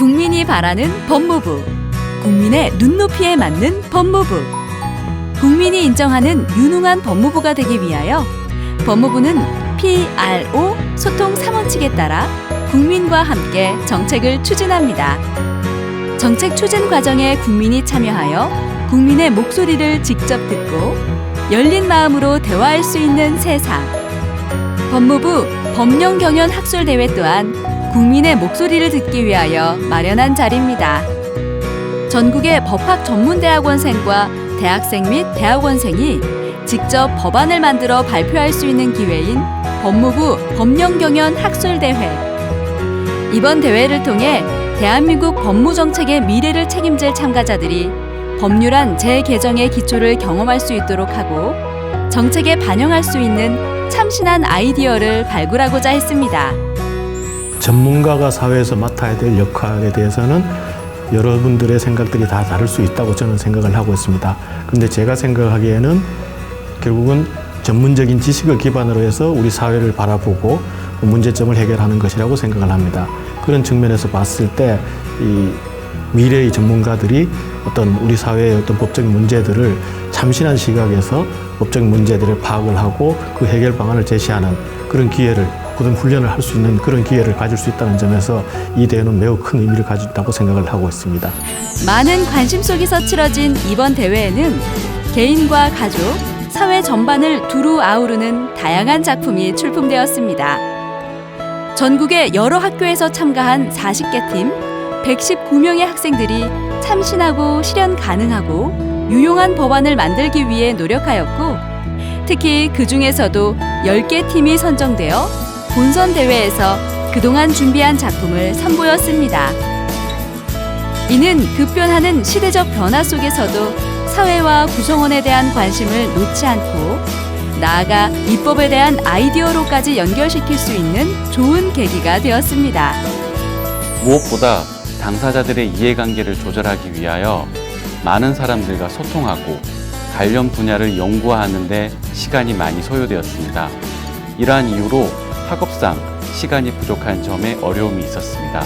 국민이 바라는 법무부. 국민의 눈높이에 맞는 법무부. 국민이 인정하는 유능한 법무부가 되기 위하여 법무부는 PRO 소통 3원칙에 따라 국민과 함께 정책을 추진합니다. 정책 추진 과정에 국민이 참여하여 국민의 목소리를 직접 듣고 열린 마음으로 대화할 수 있는 세상. 법무부 법령 경연 학술 대회 또한 국민의 목소리를 듣기 위하여 마련한 자리입니다. 전국의 법학 전문대학원생과 대학생 및 대학원생이 직접 법안을 만들어 발표할 수 있는 기회인 법무부 법령 경연 학술 대회. 이번 대회를 통해 대한민국 법무 정책의 미래를 책임질 참가자들이 법률안 재개정의 기초를 경험할 수 있도록 하고 정책에 반영할 수 있는 참신한 아이디어를 발굴하고자 했습니다. 전문가가 사회에서 맡아야 될 역할에 대해서는 여러분들의 생각들이 다 다를 수 있다고 저는 생각을 하고 있습니다. 그런데 제가 생각하기에는 결국은 전문적인 지식을 기반으로 해서 우리 사회를 바라보고 문제점을 해결하는 것이라고 생각을 합니다. 그런 측면에서 봤을 때 이 미래의 전문가들이 어떤 우리 사회의 어떤 법적인 문제들을 참신한 시각에서 법적인 문제들을 파악을 하고 그 해결 방안을 제시하는 그런 기회를 그런 훈련을 할 수 있는 그런 기회를 가질 수 있다는 점에서 이 대회는 매우 큰 의미를 가진다고 생각을 하고 있습니다. 많은 관심 속에서 치러진 이번 대회에는 개인과 가족, 사회 전반을 두루 아우르는 다양한 작품이 출품되었습니다. 전국의 여러 학교에서 참가한 40개 팀, 119명의 학생들이 참신하고 실현 가능하고 유용한 법안을 만들기 위해 노력하였고, 특히 그 중에서도 10개 팀이 선정되어 본선 대회에서 그동안 준비한 작품을 선보였습니다. 이는 급변하는 시대적 변화 속에서도 사회와 구성원에 대한 관심을 놓지 않고 나아가 입법에 대한 아이디어로까지 연결시킬 수 있는 좋은 계기가 되었습니다. 무엇보다 당사자들의 이해관계를 조절하기 위하여 많은 사람들과 소통하고 관련 분야를 연구하는 데 시간이 많이 소요되었습니다. 이러한 이유로 학업상 시간이 부족한 점에 어려움이 있었습니다.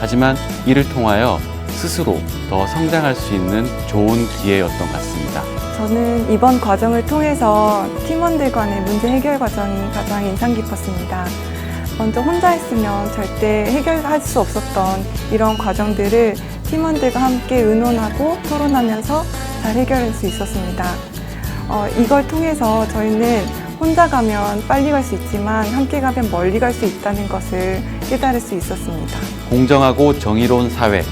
하지만 이를 통하여 스스로 더 성장할 수 있는 좋은 기회였던 것 같습니다. 저는 이번 과정을 통해서 팀원들 간의 문제 해결 과정이 가장 인상 깊었습니다. 먼저 혼자 했으면 절대 해결할 수 없었던 이런 과정들을 팀원들과 함께 의논하고 토론하면서 잘 해결할 수 있었습니다. 어, 이걸 통해서 저희는 혼자 가면 빨리 갈 수 있지만 함께 가면 멀리 갈 수 있다는 것을 깨달을 수 있었습니다. 공정하고 정의로운 사회,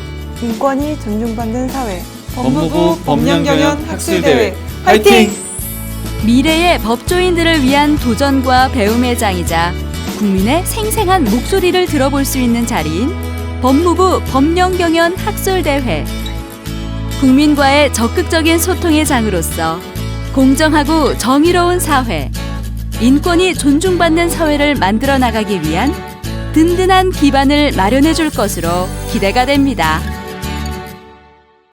인권이 존중받는 사회. 법무부 법령경연 학술대회 화이팅! 미래의 법조인들을 위한 도전과 배움의 장이자 국민의 생생한 목소리를 들어볼 수 있는 자리인 법무부 법령경연 학술대회. 국민과의 적극적인 소통의 장으로서 공정하고 정의로운 사회, 인권이 존중받는 사회를 만들어 나가기 위한 든든한 기반을 마련해 줄 것으로 기대가 됩니다.